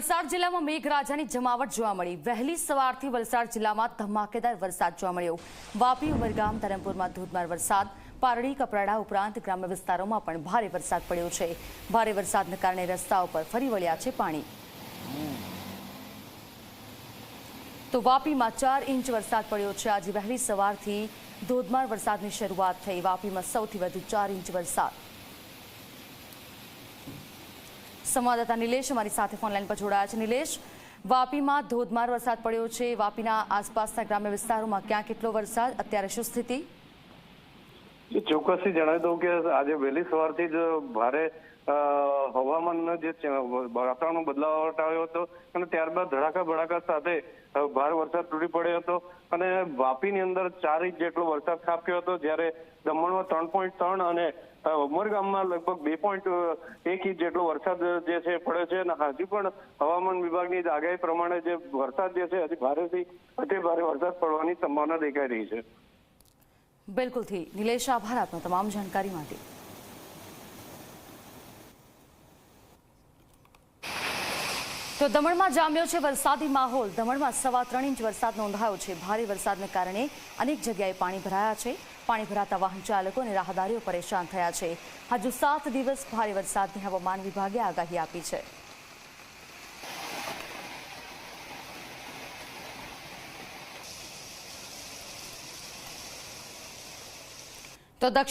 વલસાડ જિલ્લામાં મેઘરાજાની જમાવટ જોવા મળી. વહેલી સવારથી વલસાડ જિલ્લામાં ધમાકેદાર વરસાદ જોવા મળ્યો. વાપી ઉમરગામ ધરમપુરમાં ધોધમાર વરસાદ. પારડી, કપરાડા ઉપરાંત ગ્રામ્ય વિસ્તારોમાં પણ ભારે વરસાદ પડ્યો છે. ભારે વરસાદને કારણે રસ્તાઓ પર ફરી વળ્યા છે પાણી. તો વાપીમાં ચાર ઇંચ વરસાદ પડ્યો છે. આજે વહેલી સવારથી ધોધમાર વરસાદની શરૂઆત થઈ. વાપીમાં સૌથી વધુ ચાર ઇંચ વરસાદ. સંવાદદાતા નિલેશ અમારી સાથે ફોનલાઈન પર જોડાયા છે. નિલેશ, વાપીમાં ધોધમાર વરસાદ પડ્યો છે. વાપીના આસપાસના ગ્રામ્ય વિસ્તારોમાં ક્યાં કેટલો વરસાદ? અત્યારે શું સ્થિતિ? ચોક્કસથી જણાવી દઉં કે આજે વહેલી સવારથી જ ભારે હવામાનનો જે વાતાવરણમાં બદલાવ આવ્યો હતો અને ત્યારબાદ ધડાકા ભડાકા સાથે ભારે વરસાદ તૂટી પડ્યો હતો અને વાપીની અંદર ચાર ઇંચ જેટલો વરસાદ ખાબક્યો હતો જ્યારે દમણમાં ત્રણ પોઈન્ટ ત્રણ અને ઉમરગામમાં લગભગ બે પોઈન્ટ એક ઇંચ જેટલો વરસાદ જે છે પડ્યો છે અને હજી પણ હવામાન વિભાગની આગાહી પ્રમાણે જે વરસાદ જે છે હજી ભારેથી અતિ ભારે વરસાદ પડવાની સંભાવના દેખાઈ રહી છે. બિલકુલથી. નિલેશ, આભાર આપનો તમામ જાણકારી માટે. તો દમણમાં જામ્યો છે વરસાદી માહોલ. દમણમાં સવા ત્રણ ઇંચ વરસાદ નોંધાયો છે. ભારે વરસાદને કારણે અનેક જગ્યાએ પાણી ભરાયા છે. પાણી ભરાતા વાહન ચાલકો અને રાહદારીઓ પરેશાન થયા છે. હજુ સાત દિવસ ભારે વરસાદની હવામાન વિભાગે આગાહી આપી છે. તો દક્ષિણ